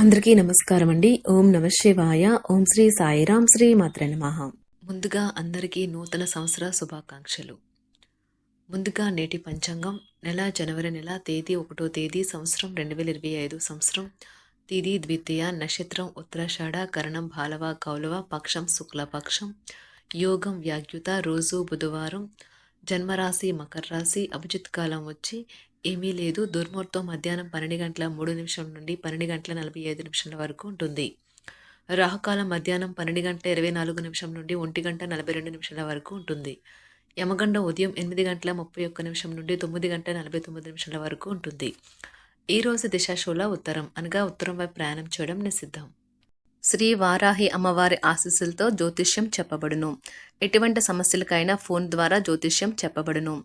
అందరికీ నమస్కారం అండి ఓం నమ శివాయ. ఓం శ్రీ సాయిరాం శ్రీ మాత్ర నమః. ముందుగా అందరికీ నూతన సంవత్సర శుభాకాంక్షలు. ముందుగా నేటి పంచాంగం నెల జనవరి నెల తేదీ ఒకటో తేదీ సంవత్సరం రెండు వేల ఇరవై ఐదు సంవత్సరం. తేదీ ద్వితీయ నక్షత్రం ఉత్తరాషాఢ కరణం బాలవ కౌలవ పక్షం శుక్లపక్షం. యోగం వ్యాగ్యుత రోజు బుధవారం. జన్మరాశి మకర రాశి అభిజిత్ కాలం వచ్చి ఏమీ లేదు. దుర్ముహూర్తం మధ్యాహ్నం పన్నెండు గంటల మూడు నిమిషం నుండి పన్నెండు గంటల నలభై ఐదు నిమిషాల వరకు ఉంటుంది. రాహుకాలం మధ్యాహ్నం పన్నెండు గంటల ఇరవై నాలుగు నిమిషం నుండి ఒంటి గంట నలభై రెండు నిమిషాల వరకు ఉంటుంది. యమగండం ఉదయం ఎనిమిది గంటల ముప్పై ఒక్క నిమిషం నుండి తొమ్మిది గంటల నలభై తొమ్మిది నిమిషాల వరకు ఉంటుంది. ఈ రోజు దిశాశూల ఉత్తరం అనగా ఉత్తరం వైపు ప్రయాణం చేయడం నిషిద్ధం. శ్రీ వారాహి అమ్మవారి ఆశీస్సులతో జ్యోతిష్యం చెప్పబడును. ఎటువంటి సమస్యలకైనా ఫోన్ ద్వారా జ్యోతిష్యం చెప్పబడును.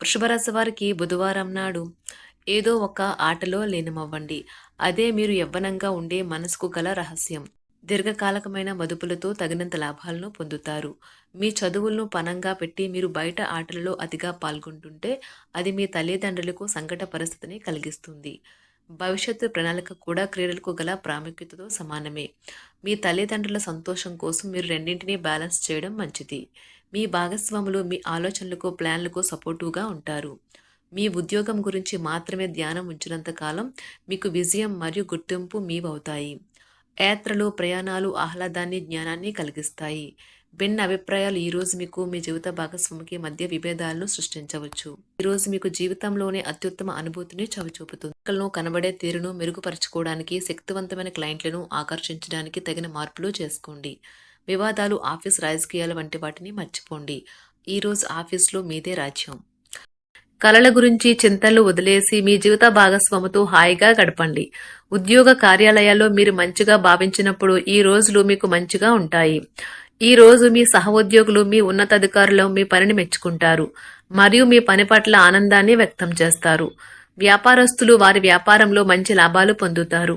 వృషభరాశి వారికి బుధవారం నాడు ఏదో ఒక ఆటలో లీనమవ్వండి. అదే మీరు యవ్వనంగా ఉండే మనసుకు గల రహస్యం. దీర్ఘకాలకమైన మదుపులతో తగినంత లాభాలను పొందుతారు. మీ చదువులను పనంగా పెట్టి మీరు బయట ఆటలలో అతిగా పాల్గొంటుంటే అది మీ తల్లిదండ్రులకు సంకట పరిస్థితిని కలిగిస్తుంది. భవిష్యత్తు ప్రణాళిక కూడా క్రీడలకు గల ప్రాముఖ్యతతో సమానమే. మీ తల్లిదండ్రుల సంతోషం కోసం మీరు రెండింటినీ బ్యాలెన్స్ చేయడం మంచిది. మీ భాగస్వాములు మీ ఆలోచనలకు ప్లాన్లకు సపోర్టివ్గా ఉంటారు. మీ ఉద్యోగం గురించి మాత్రమే ధ్యానం ఉంచినంత కాలం మీకు విజయం మరియు గుర్తింపు మీవవుతాయి. యాత్రలు ప్రయాణాలు ఆహ్లాదాన్ని జ్ఞానాన్ని కలిగిస్తాయి. భిన్న అభిప్రాయాలు ఈరోజు మీకు మీ జీవిత భాగస్వామికి మధ్య విభేదాలను సృష్టించవచ్చు. ఈరోజు మీకు జీవితంలోనే అత్యుత్తమ అనుభూతిని చవిచూపుతుంది. ఎన్నికలను కనబడే తీరును మెరుగుపరచుకోవడానికి శక్తివంతమైన క్లయింట్లను ఆకర్షించడానికి తగిన మార్పులు చేసుకోండి. వివాదాలు ఆఫీస్ రాజకీయాలు వంటి వాటిని మర్చిపోండి. ఈ రోజు ఆఫీస్లో మీదే రాజ్యం. కళల గురించి చింతలు వదిలేసి మీ జీవిత భాగస్వామితో హాయిగా గడపండి. ఉద్యోగ కార్యాలయాల్లో మీరు మంచిగా భావించినప్పుడు ఈ రోజులు మీకు మంచిగా ఉంటాయి. ఈ రోజు మీ సహోద్యోగులు మీ ఉన్నతాధికారులు మీ పనిని మెచ్చుకుంటారు. మరియు మీ పని పట్ల ఆనందాన్ని వ్యక్తం చేస్తారు. వ్యాపారస్తులు వారి వ్యాపారంలో మంచి లాభాలు పొందుతారు.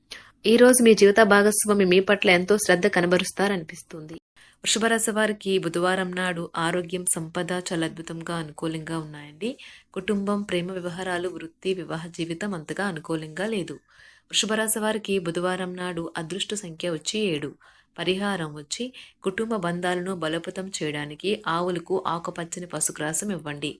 ఈ రోజు మీ జీవిత భాగస్వామి మీ పట్ల ఎంతో శ్రద్ధ కనబరుస్తారనిపిస్తుంది. వృషభరాశి వారికి బుధవారం నాడు ఆరోగ్యం సంపద చాలా అద్భుతంగా అనుకూలంగా ఉన్నాయండి. కుటుంబం ప్రేమ వ్యవహారాలు వృత్తి వివాహ జీవితం అంతగా అనుకూలంగా లేదు. వృషభరాశి వారికి బుధవారం నాడు అదృష్ట సంఖ్య వచ్చి ఏడు. పరిహారం వచ్చి కుటుంబ బంధాలను బలోపేతం చేయడానికి ఆవులకు ఆకుపచ్చని పసుగ్రాసం ఇవ్వండి.